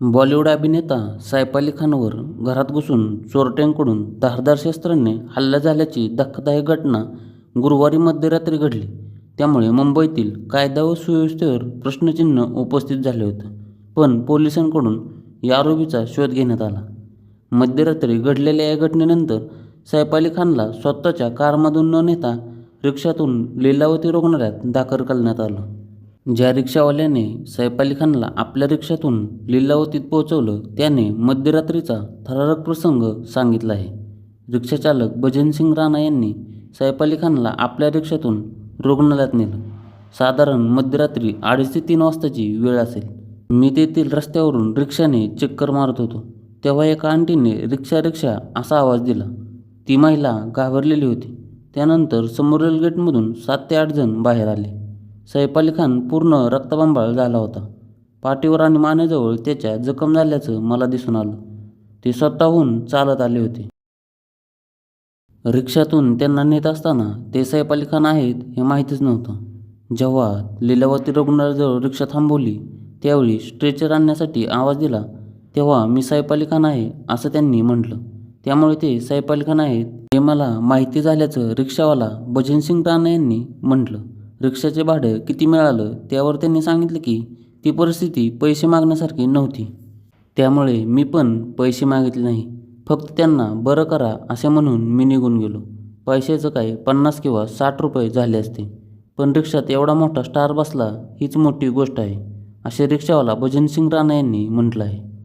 बॉलिवूड अभिनेता सैफ अली खानवर घरात घुसून चोरट्यांकडून धारदार शस्त्राने हल्ला झाल्याची धक्कादायक घटना गुरुवारी मध्यरात्री घडली. त्यामुळे मुंबईतील कायदा व सुव्यवस्थेवर प्रश्नचिन्ह उपस्थित झाले होते पण पोलिसांकडून या आरोपीचा शोध घेण्यात आला. मध्यरात्री घडलेल्या या घटनेनंतर सैफ अली खानला स्वतःच्या कारमधून न नेता रिक्षातून लीलावती रुग्णालयात दाखल करण्यात आलं. ज्या रिक्षावाल्याने सैफ अली खानला आपल्या रिक्षातून लीलावतीत पोहोचवलं त्याने मध्यरात्रीचा थरारक प्रसंग सांगितला आहे. रिक्षाचालक भजनसिंग राणा यांनी सैफ अली खानला आपल्या रिक्षातून रुग्णालयात नेलं. साधारण मध्यरात्री अडीच ते तीन वाजताची वेळ असेल. मी तेथील रस्त्यावरून रिक्षाने चक्कर मारत होतो. तेव्हा एका आंटीने रिक्षा रिक्षा असा आवाज दिला. ती महिला घाबरलेली होती. त्यानंतर समोरील गेटमधून सात ते आठ जण बाहेर आले. सैफ अली खान पूर्ण रक्तबंबाळ झाला होता. पाठीवर आणि मानेजवळ त्याच्या जखम झाल्याचं मला दिसून आलं. ते स्वतःहून चालत आले होते. रिक्षातून त्यांना नेत असताना ते सैफ अली खान आहेत हे माहितीच नव्हतं. जेव्हा लीलावती रुग्णालयाजवळ रिक्षा थांबवली त्यावेळी स्ट्रेचर आणण्यासाठी आवाज दिला तेव्हा मी सैफ अली खान आहे असं त्यांनी म्हटलं. त्यामुळे ते सैफ अली खान आहेत हे मला माहिती झाल्याचं रिक्षावाला भजनसिंग राणा यांनी म्हटलं. रिक्षाचे भाडं किती मिळालं त्यावर त्यांनी सांगितलं की ती परिस्थिती पैसे मागण्यासारखी नव्हती. त्यामुळे मी पण पैसे मागितले नाही. फक्त त्यांना बरं करा असे म्हणून मी निघून गेलो. पैशाचं काय पन्नास किंवा साठ रुपये झाले असते. पण रिक्षात एवढा मोठा स्टार बसला हीच मोठी गोष्ट आहे असे रिक्षावाला भजनसिंग राणा यांनी म्हटलं आहे.